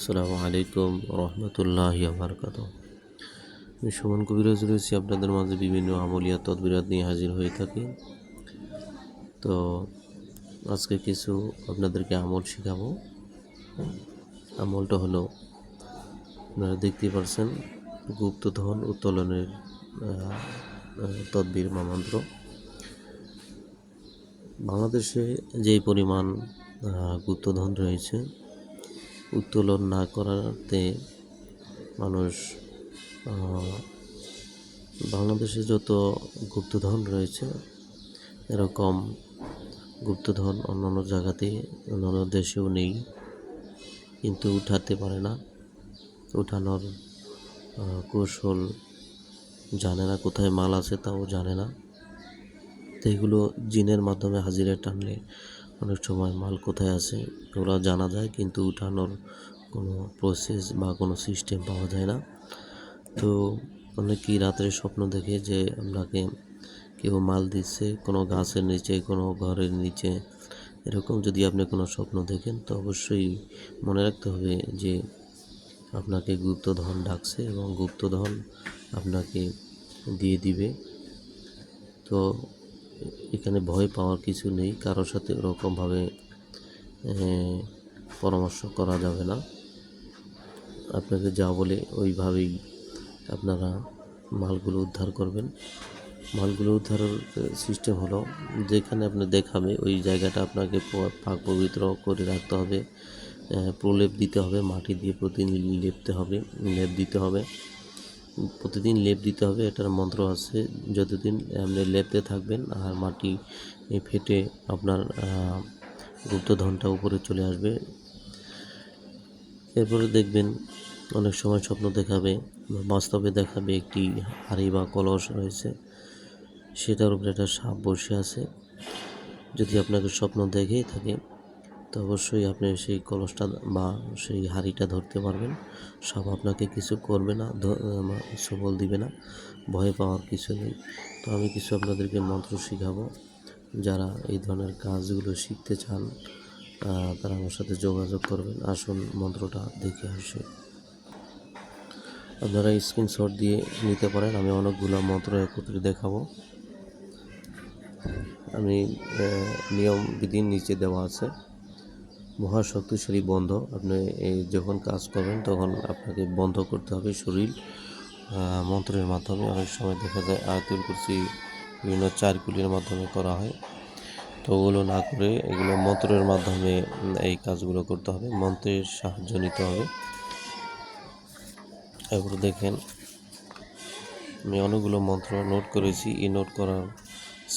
আসসালামু আলাইকুম রহমতুল্লাহ বারকাত আমি সুমন কবিরাজ রয়েছি, আপনাদের মাঝে বিভিন্ন আমলিয়া তদবিরাত নিয়ে হাজির হয়ে থাকি। তো আজকে কিছু আপনাদেরকে আমল শেখাবো। আমলটা হলো, আপনারা দেখতেই পারছেন গুপ্তধন উত্তোলনের তদবির বা মন্ত্র বাংলাদেশে যেই পরিমাণ গুপ্তধন রয়েছে উত্তোলন না করাতে মানুষ বাংলাদেশে যত গুপ্তধন রয়েছে, এরকম গুপ্তধন অন্যান্য জায়গাতে অন্যান্য দেশেও নেই। কিন্তু উঠাতে পারে না। উঠানোর কৌশল জানে না, কোথায় মাল আছে তাও জানে না। তো এগুলো জিনের মাধ্যমে হাজিরা টানলে অনেক সময় মাল কোথায় আছে ওরা জানা যায়, কিন্তু উঠানোর কোনো প্রসেস বা কোনো সিস্টেম পাওয়া যায় না। তো অনেকেই রাত্রে স্বপ্ন দেখে যে আপনাকে কেউ মাল দিচ্ছে, কোনো গাছের নিচে, কোনো ঘরের নিচে। এরকম যদি আপনি কোনো স্বপ্ন দেখেন, তো অবশ্যই মনে রাখতে হবে যে আপনাকে গুপ্তধন ডাকছে এবং গুপ্তধন আপনাকে দিয়ে দিবে। তো এখানে ভয় পাওয়ার কিছু নেই। কারোর সাথে ওরকমভাবে পরামর্শ করা যাবে না। আপনাকে যা বলে ওইভাবেই আপনারা মালগুলো উদ্ধার করবেন। মালগুলো উদ্ধারের সিস্টেম হলো, যেখানে আপনি দেখাবে, ওই জায়গাটা আপনাকে পাক পবিত্র করে রাখতে হবে। প্রলেপ দিতে হবে, মাটি দিয়ে প্রতিদিন লেপতে হবে, লেপ দিতে হবে। প্রতিদিন লেপ দিতে হবে, এটার মন্ত্র আছে, যতদিন আপনি লেপতে থাকবেন, আর মাটি ফেটে আপনার গুপ্তধনটা উপরে চলে আসবে। এরপরে দেখবেন অনেক সময় স্বপ্ন দেখাবে বাস্তবে দেখাবে একটি হাড়ি বা কলস রয়েছে, সেটার উপরে একটা সাপ বসে আছে। যদি আপনাকে স্বপ্ন দেখেই থাকে তো অবশ্যই আপনি সেই কলসটা বা সেই হাঁড়িটা ধরতে পারবেন। সব আপনাকে কিছু করবে না সবল দিবে না, ভয় পাওয়ার কিছু নেই। তো আমি কিছু আপনাদেরকে মন্ত্র শিখাবো। যারা এই ধরনের কাজগুলো শিখতে চান তারা আমার সাথে যোগাযোগ করবেন। আসুন মন্ত্রটা দেখে আসে। আপনারা স্ক্রিনশট দিয়ে নিতে পারেন। আমি অনেকগুলো মন্ত্র একত্রে দেখাবো। আমি নিয়ম বিধি নিচে দেওয়া আছে। মহাশক্তিশালী বন্ধ। আপনি যখন কাজ করবেন, তখন আপনাকে বন্ধ করতে হবে শরীর মন্ত্রের মাধ্যমে। অনেক সময় দেখা যায় আয়তুল কুরসি বিভিন্ন চারকুলির মাধ্যমে করা হয়। তো ওগুলো না করে এগুলো মন্ত্রের মাধ্যমে এই কাজগুলো করতে হবে। মন্ত্রের সাহায্য নিতে হবে। এরপর দেখেন, আমি অনেকগুলো মন্ত্র নোট করেছি। এই নোট করার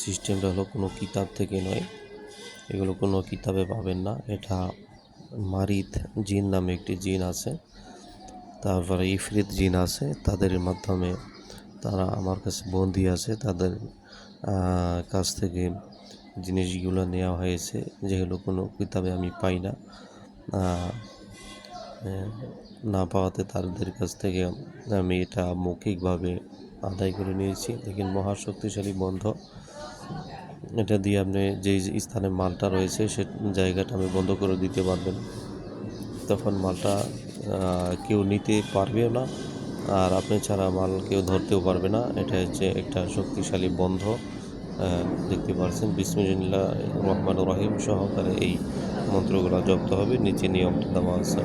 সিস্টেমটা হলো কোনো কিতাব থেকে নয়। এগুলো কোনো কিতাবে পাবেন না। এটা মারিত জিন নামে একটি জিন আছে। তারপরে ইফরিত জিন আছে। তাদের মাধ্যমে তারা আমার কাছে বন্দি আছে। তাদের কাছ থেকে জিনিসগুলো নেওয়া হয়েছে। যেগুলো কোনো কিতাবে আমি পাই না। না পাওয়াতে তাদের কাছ থেকে আমি এটা মৌখিকভাবে আদায় করে নিয়েছি। দেখেন মহাশক্তিশালী বন্ধ। এটা দিয়ে আপনি যেই স্থানে মালটা রয়েছে সে জায়গাটা আমি বন্ধ করে দিতে পারবেন। তখন মালটা কেউ নিতে পারবেও না আর আপনি ছাড়া মাল কেউ ধরতেও পারবে না। এটা হচ্ছে একটা শক্তিশালী বন্ধ দেখতে পাচ্ছেন বিসমিল্লাহ রহমান রহিম সহকারে এই মন্ত্রগুলো জপ্ত হবে। নিচে নিয়মটা দেওয়া আছে।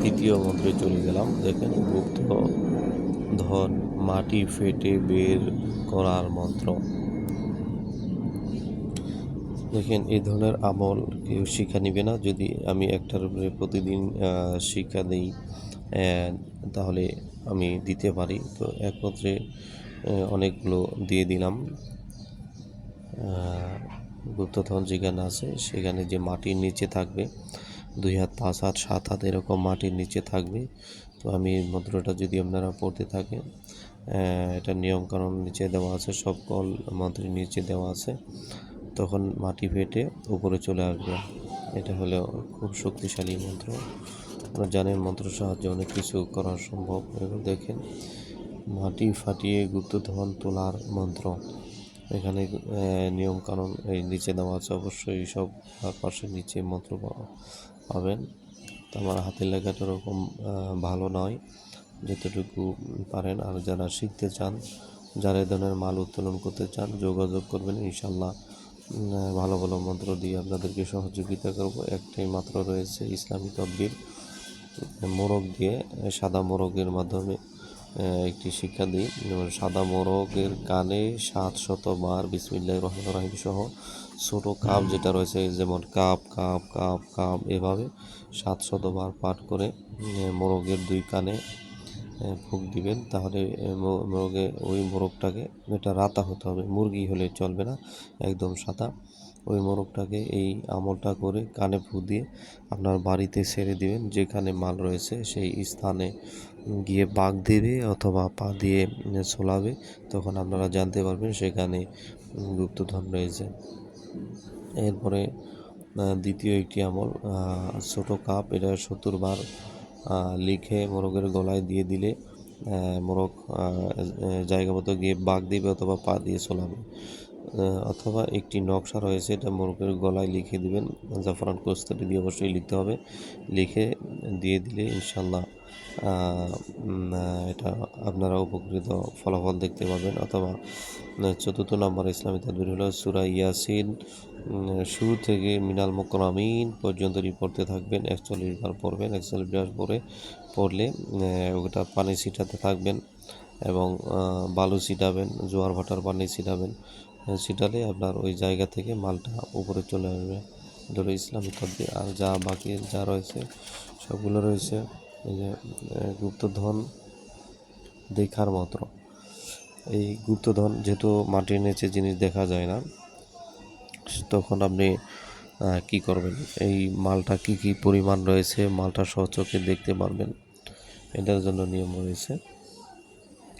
তৃতীয় মন্ত্রে চলে গেলাম। দেখেন, গুপ্ত ধন মাটি ফেটে বের করার মন্ত্র। দেখেন এই ধরনের আমল কেউ শিক্ষা নিবে না। যদি আমি একটার উপরে প্রতিদিন শিক্ষা দিই তাহলে আমি দিতে পারি। তো একত্রে অনেকগুলো দিয়ে দিলাম। গুপ্তধন যেখানে আছে, সেখানে যে মাটির নিচে থাকবে, দুই হাত, পাঁচ হাত, সাত হাত এরকম মাটির নিচে থাকবে তো আমি মন্ত্রটা যদি আপনারা পড়তে থাকেন এটা নিয়মকানুন নিচে দেওয়া আছে, সব কল মন্ত্রের নিচে দেওয়া আছে, তখন মাটি ফেটে উপরে চলে আসবে। এটা হলো খুব শক্তিশালী মন্ত্র। আপনারা জানেন মন্ত্র সাহায্যে অনেক কিছু করা সম্ভব। দেখেন, মাটি ফাটিয়ে গুপ্তধন তোলার মন্ত্র। এখানে নিয়ম কানুন এই নিচে দেওয়া আছে, অবশ্যই সব পাশের নিচে মন্ত্র পাবেন। তো আমার হাতের লেখাটা ওরকম ভালো নয়, যতটুকু পারেন। আর যারা শিখতে চান, যারা এ ধরনের মাল উত্তোলন করতে চান, যোগাযোগ করবেন ইনশাল্লাহ ভালো ভালো মন্ত্র দিয়ে আপনাদেরকে সহযোগিতা করব। একটাই মাত্র রয়েছে ইসলামী তদ্বির, মোরগ দিয়ে, সাদা মোরগের মাধ্যমে একটি শিক্ষা দিই। সাদা মোরগের কানে সাত শতবার বিসমিল্লাহ রহমান রাহিম সহ ছোট কাপ যেটা রয়েছে, যেমন কাপ কাপ কাপ কাপ, এভাবে সাত শতবার পাঠ করে মোরগের দুই কানে ফুঁক দিবেন। তাহলে মোরগে ওই মোরগটাকে, এটা রাতা হতে হবে, মুরগি হলে চলবে না, একদম সাদা। ওই মোরগটাকে এই আমলটা করে কানে ফুঁ দিয়ে আপনার বাড়িতে ছেড়ে দিবেন, যেখানে মাল রয়েছে সেই স্থানে গিয়ে বাঘ দেবে অথবা পা দিয়ে ছোলাবে, তখন আপনারা জানতে পারবেন সেখানে গুপ্তধন রয়েছে। এরপরে দ্বিতীয় একটি আমল ছোট কাপ, এটা সত্তর বার লিখে মোরগের গলায় দিয়ে দিলে মোরগ জায়গা মতো গিয়ে বাঘ দিবে অথবা পা দিয়ে চলাবে অথবা একটি নকশা রয়েছে, এটা মোরগের গলায় লিখে দিবেন। জাফরান কোস্তারি দিয়ে অবশ্যই লিখতে হবে। লিখে দিয়ে দিলে ইনশাল্লাহ এটা আপনারা উপকৃত ফলাফল দেখতে পাবেন। অথবা চতুর্থ নম্বর ইসলামী তাদবির হলো সুরা ইয়াসিন। শুরু থেকে মিনাল মোকরামিন পর্যন্ত পড়তে থাকবেন, একচল্লিশ বার পড়বেন, একচল্লিশ বার পরে পড়লে ওটা পানি ছিটাতে থাকবেন এবং বালু ছিটাবেন, জোয়ার ভাটার পানি ছিটাবেন। ছিটালে আপনার ওই জায়গা থেকে মালটা উপরে চলে আসবে। হলো ইসলামী তদ্বির। আর যা বাকি যা রয়েছে, সবগুলো রয়েছে। এই যে গুপ্তধন দেখার মাত্র। এই গুপ্তধন যেহেতু মাটির নিচে জিনিস দেখা যায় না, তখন আপনি কি করবেন? এই মালটা কি কি পরিমাণ রয়েছে? মালটা সচক্ষে দেখতে পারবেন। এটার জন্য নিয়ম রয়েছে।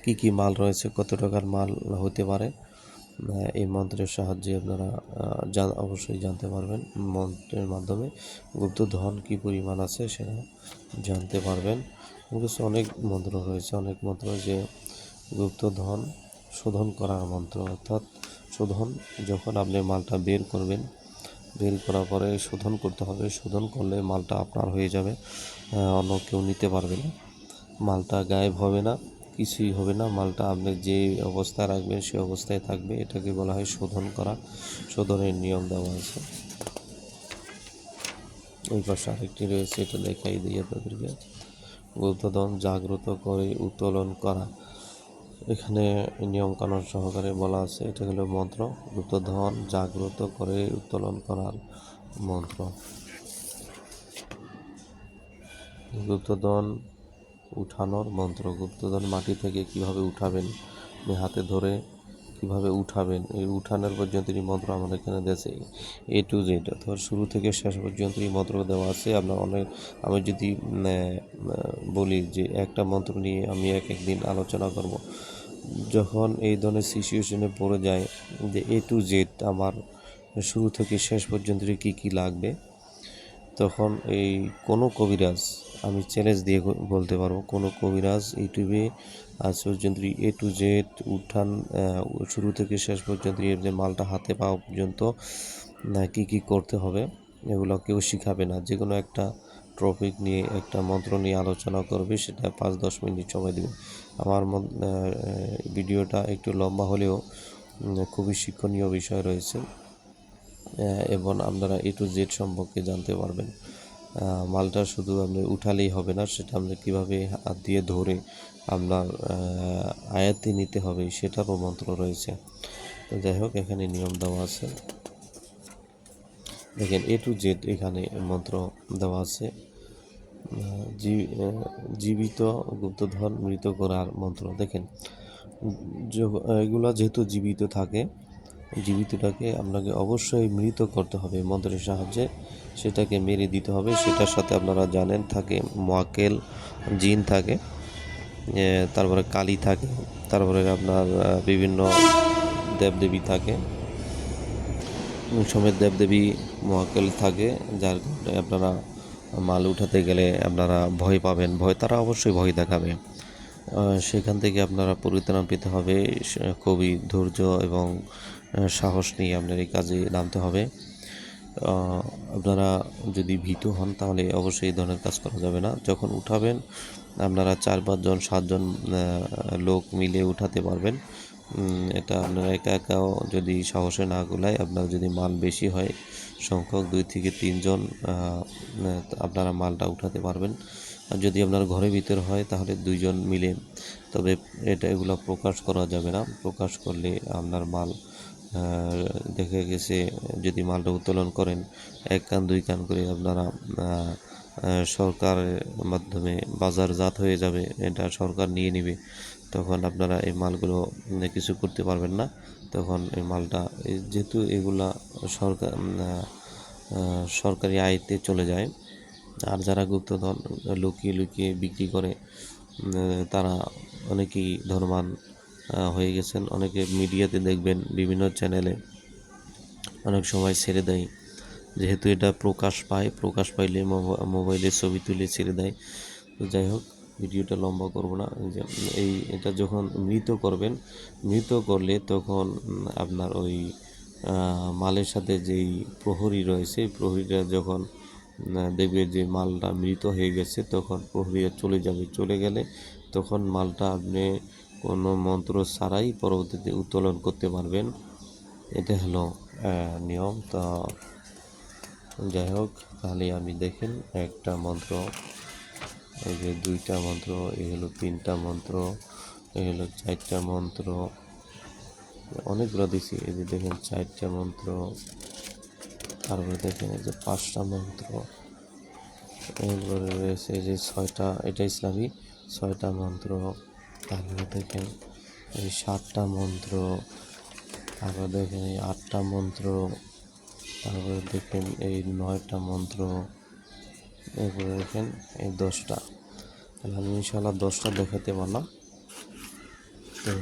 কি কি মাল রয়েছে? কত টাকার মাল হতে পারে? এই মন্ত্রের সাহায্যে আপনারা জান- অবশ্যই জানতে পারবেন। মন্ত্রের মাধ্যমে গুপ্তধন কী পরিমাণ আছে সেটা জানতে পারবেন। কাছে অনেক মন্ত্র রয়েছে, অনেক মন্ত্র যে গুপ্তধন শোধন করার মন্ত্র। অর্থাৎ শোধন, যখন আপনি মালটা বের করবেন, বের করার পরে শোধন করতে হবে। শোধন করলে মালটা আপনার হয়ে যাবে অন্য কেউ নিতে পারবে না। মালটা গায়েব হবে না। কিছুই হবে না। মালটা আপনি যে অবস্থায় রাখবেন সেই অবস্থায় থাকবে। এটাকে বলা হয় শোধন করা। শোধনের নিয়ম দেওয়া আছে। ওই পাশে আরেকটি রয়েছে, এটা দেখাই দিই আপনাদেরকে। গুপ্তধন জাগ্রত করে উত্তোলন করা। এখানে নিয়ম কানুন সহকারে বলা আছে, এটা হলো মন্ত্র। গুপ্তধন জাগ্রত করে উত্তোলন করার মন্ত্র। গুপ্তধন উঠানোর মন্ত্র। গুপ্তধন মাটি থেকে কীভাবে উঠাবেন? হাতে ধরে কীভাবে উঠাবেন? এই উঠানোর পর্যন্ত এই মন্ত্র আমাদের এখানে দেশে এ টু জেড অর্থাৎ শুরু থেকে শেষ পর্যন্ত এই মন্ত্র দেওয়া আছে। আপনার অনেক, আমি যদি বলি যে একটা মন্ত্র নিয়ে আমি এক একদিন আলোচনা করব। যখন এই ধরনের সিচুয়েশনে পড়ে যায় যে এ টু জেড আমার শুরু থেকে শেষ পর্যন্ত কী কী লাগবে, তখন এই কোনো কবিরাজ আমি চ্যালেঞ্জ দিয়ে বলতে পারব। কোনো কবিরাজ ইউটিউবে আজ পর্যন্ত এ টু জেড উঠান শুরু থেকে শেষ পর্যন্ত যে মালটা হাতে পাওয়া পর্যন্ত কি কি করতে হবে, এগুলো কেউ শিখাবে না। যে কোনো একটা টপিক নিয়ে, একটা মন্ত্র নিয়ে আলোচনা করবে, সেটা পাঁচ দশ মিনিট সময় দেবে। আমার ভিডিওটা একটু লম্বা হলেও খুবই শিক্ষণীয় বিষয় রয়েছে এবং আপনারা এ টু জেড সম্পর্কে জানতে পারবেন। মালটা শুধু আপনি উঠালেই হবে না, সেটা আপনি কীভাবে হাত দিয়ে ধরে আপনার আয়াতে নিতে হবে সেটারও মন্ত্র রয়েছে। তো যাই হোক, এখানে নিয়ম দেওয়া আছে। দেখেন এ টু জেড এখানে মন্ত্র দেওয়া আছে। জীবিত গুপ্তধন মৃত করার মন্ত্র। দেখেন এগুলা যেহেতু জীবিত থাকে জীবিতটাকে আপনাকে অবশ্যই মৃত করতে হবে, মন্ত্রের সাহায্যে। সেটাকে মেরে দিতে হবে, সেটার সাথে আপনারা জানেন, থাকে মোয়াক্কেল, জিন থাকে তারপরে কালী থাকে, তারপরে আপনার বিভিন্ন দেবদেবী থাকে। সমেত দেবদেবী মহাকেল থাকে, যার কারণে আপনারা মাল উঠাতে গেলে আপনারা ভয় পাবেন, ভয় তারা অবশ্যই ভয় দেখাবে। সেখান থেকে আপনারা পরিত্রাণ পেতে হবে খুবই ধৈর্য এবং সাহস নিয়ে আপনার এই কাজে নামতে হবে। আপনারা যদি ভীত হন তাহলে অবশ্যই এই ধরনের কাজ করা যাবে না। যখন উঠাবেন, আপনারা চার পাঁচজন সাতজন লোক মিলে উঠাতে পারবেন। এটা আপনারা একা একাও যদি সাহসে না গোলায়, আপনার যদি মাল বেশি হয়, সংখ্যক দুই থেকে তিনজন আপনারা মালটা উঠাতে পারবেন। আর যদি আপনার ঘরের ভিতর হয়, তাহলে দুইজন মিলে। তবে এটা এগুলো প্রকাশ করা যাবে না। প্রকাশ করলে আপনার মাল দেখে গেছে যদি মালটা উত্তোলন করেন এক কান দুই কান করে আপনারা সরকারের মাধ্যমে বাজারজাত হয়ে যাবে এটা সরকার নিয়ে নেবে তখন আপনারা এই মালগুলো কিছু করতে পারবেন না তখন এই মালটা যেহেতু এগুলা সরকার সরকারি আয়তে চলে যায় আর যারা গুপ্তধন লুকিয়ে লুকিয়ে বিক্রি করে তারা অনেকেই আহ, হয়ে গেছেন। অনেকে মিডিয়াতে দেখবেন বিভিন্ন চ্যানেলে অনেক সময় ছেড়ে দেয়। যেহেতু এটা প্রকাশ পায়, প্রকাশ পাইলে মোবা- মোবাইলে ছবি তুলে ছেড়ে দেয়। তো যাই হোক, ভিডিওটা লম্বা করব না। এই এটা যখন মৃত করবেন, মৃত করলে তখন আপনার ওই মালের সাথে যেই প্রহরী রয়েছে প্রহরীরা যখন দেখবে যে মালটা মৃত হয়ে গেছে, তখন প্রহরীরা চলে যাবে। চলে গেলে তখন মালটা আপনি কোনো মন্ত্র ছাড়াই পরবর্তীতে উত্তোলন করতে পারবেন। এটা হলো নিয়ম। তা যাই হোক, তাহলে আমি দেখেন একটা মন্ত্র। এই যে দুইটা মন্ত্র, এই হলো তিনটা মন্ত্র, এই হলো চারটা মন্ত্র। অনেকগুলো দিছি। এই যে দেখেন চারটা মন্ত্র। তারপরে দেখেন এই যে পাঁচটা মন্ত্র। এরপরে রয়েছে যে ছয়টা, এটা ইসলামী। ছয়টা মন্ত্র। তারপরে দেখেন এই সাতটা মন্ত্র, তারপরে দেখেন এই আটটা মন্ত্র, তারপরে দেখেন এই নয়টা মন্ত্র, এরপরে দেখেন এই দশটা। তাহলে আমি ইনশাল্লাহ দশটা দেখাতে পারলাম। তো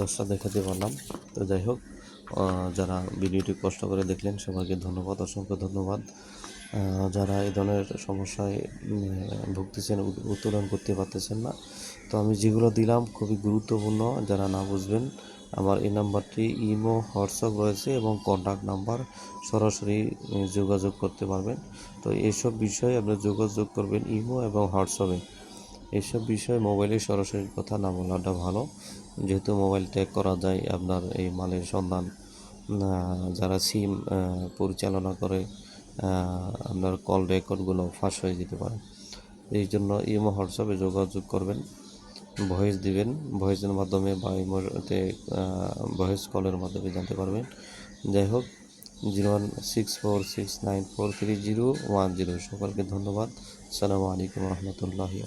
দশটা দেখাতে পারলাম। তো যাই হোক যারা ভিডিওটি কষ্ট করে দেখলেন, সবাইকে ধন্যবাদ, অসংখ্য ধন্যবাদ। যারা এই ধরনের সমস্যায় ভুগতেছেন উত্তোলন করতে পারতেছেন না। তো আমি যেগুলো দিলাম খুবই গুরুত্বপূর্ণ, যারা না বুঝবেন, আমার এই নাম্বারটি ইমো, হোয়াটসঅ্যাপ রয়েছে এবং কন্ট্যাক্ট নাম্বার সরাসরি যোগাযোগ করতে পারবেন। তো এইসব বিষয়ে আপনি যোগাযোগ করবেন ইমো এবং হোয়াটসঅ্যাপে। এইসব বিষয়ে মোবাইলে সরাসরি কথা না বলাটা ভালো। যেহেতু মোবাইল ট্যাগ করা যায় আপনার এই মালের সন্ধান যারা সিম পরিচালনা করে আপনার কল রেকর্ডগুলো ফাঁস হয়ে যেতে পারে। এই জন্য ইমো হোয়াটসঅ্যাপে যোগাযোগ করবেন ভয়েস দিবেন ভয়েসের মাধ্যমে বা ইমোতে ভয়েস কলের মাধ্যমে জানতে পারবেন। যাই হোক zero one six four six nine four three zero one zero সকলকে ধন্যবাদ। আসসালামু আলাইকুম রহমতুল্লাহি